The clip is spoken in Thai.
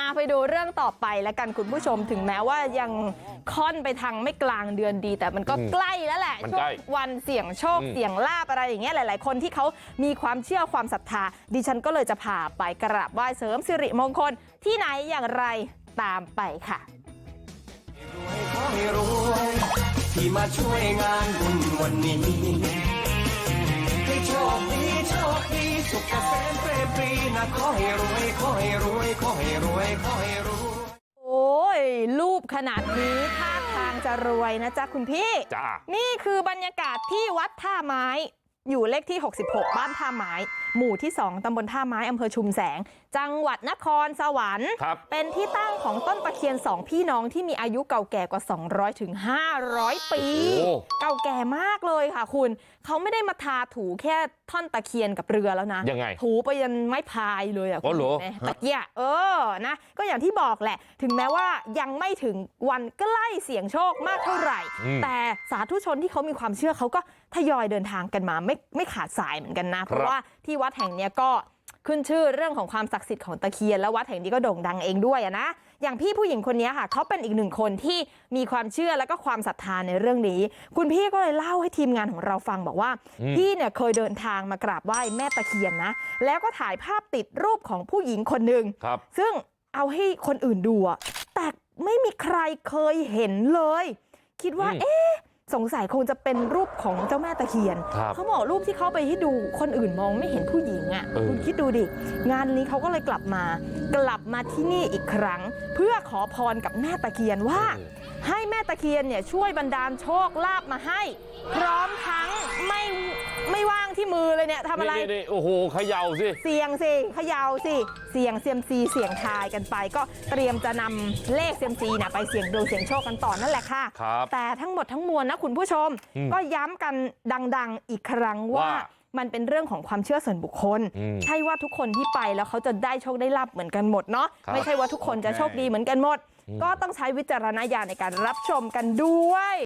อาไปดูเรื่องต่อไปแล้วกันคุณผู้ชมถึงแม้ว่ายังค่อนไปทางไม่กลางเดือนดี แต่มันก็อืมใกล้แล้วแหละมันช่ใกวล้งวันเสี่ยงโชคอืมเสี่ยงลาบอะไรอย่างเงี้ยหลาย ๆ คนที่เขามีความเชื่อความศรัทธา ดิฉันก็เลยจะพาไปกราบไหว้เสริมสิริมงคลที่ไหนอย่างไรตามไปค่ะขอให้รวยที่มาช่วยงานบุญวันนี้ให้โชคดีโชคดีสุขเกษมเปรมปรี นะขอให้รวยขอให้รวยขอให้รวยขอให้รวย โอ้ย รูปขนาดนี้ท่าทางจะรวยนะจ๊ะคุณพี่ จ้า นี่คือบรรยากาศที่วัดท่าไม้ อยู่เลขที่ 66 บ้านท่าไม้ หมู่ที่ 2ตำบลท่าไม้อำเภอชุมแสง จังหวัดนครสวรรค์ครับเป็นที่ตั้งของต้นตะเคียนสองพี่น้องที่มีอายุเก่าแก่กว่า 200ถึง500 ปีโอ้เก่าแก่มากเลยค่ะคุณ เขาไม่ได้มาทาถูแค่ท่อนตะเคียนกับเรือแล้วนะ ยังไง ถูไปยันไม้พายเลยอะอ๋อเหรอคุณห็นไหมตะเกียเออนะ ก็อย่างที่บอกแหละ ถึงแม้ว่ายังไม่ถึงวันใกล้เสี่ยงโชคมากเท่าไหร่อืมแต่สาธุชนที่เขามีความเชื่อเขาก็ทยอยเดินทางกันมาไม่ไม่ขาดสายเหมือนกันนะเพราะว่าที่วัดแห่งเนี้ยก็ขึ้นชื่อเรื่องของความศักดิ์สิทธิ์ของตะเคียนและวัดแห่งนี้ก็โด่งดังเองด้วยอะนะอย่างพี่ผู้หญิงคนนี้ค่ะเขาเป็นอีกหนึ่งคนที่มีความเชื่อและก็ความศรัทธาในเรื่องนี้ คุณพี่ก็เลยเล่าให้ทีมงานของเราฟังบอกว่าอืมพี่เนี่ยเคยเดินทางมากราบไหว้แม่ตะเคียนนะ แล้วก็ถ่ายภาพติดรูปของผู้หญิงคนหนึ่งครับซึ่งเอาให้คนอื่นดูอะแต่ไม่มีใครเคยเห็นเลย คิดว่าอืมเอ๊ะ สงสัยคงจะเป็นรูปของเจ้าแม่ตะเคียนครับเขาบอกรูปที่เขาไปให้ดูคนอื่นมองไม่เห็นผู้หญิงอะ่ะเออคุณคิดดูดิ งานนี้เขาก็เลยกลับมา กลับมาที่นี่อีกครั้ง เพื่อขอพรกับแม่ตะเคียนว่าเออให้แม่ตะเคียนเนี่ยช่วยบันดาลโชคลาภมาให้ พร้อมทั้งไม่ไม่ว่าง ที่มือเลยเนี่ยทำอะไร นี่นี่โอ้โหเขย่าสิ เสียงสิเขยาวสิเสียงเซียมซีเสียงทายกันไป ก็เตรียมจะนำเลขเซียมซีนะไปเสี่ยงดวงเสี่ยงโชคกันต่อนั่นแหละค่ะ ครับแต่ทั้งหมดทั้งมวลนะคุณผู้ชม อืมก็ย้ำกันดังๆอีกครั้งว่าว่ามันเป็นเรื่องของความเชื่อส่วนบุคคล อืมใช่ว่าทุกคนที่ไปแล้วเขาจะได้โชคได้ลาบเหมือนกันหมดเนาะครับ ไม่ใช่ว่าทุกคนจะโชคดีเหมือนกันหมดอืมก็ต้องใช้วิจารณญาณในการรับชมกันด้วย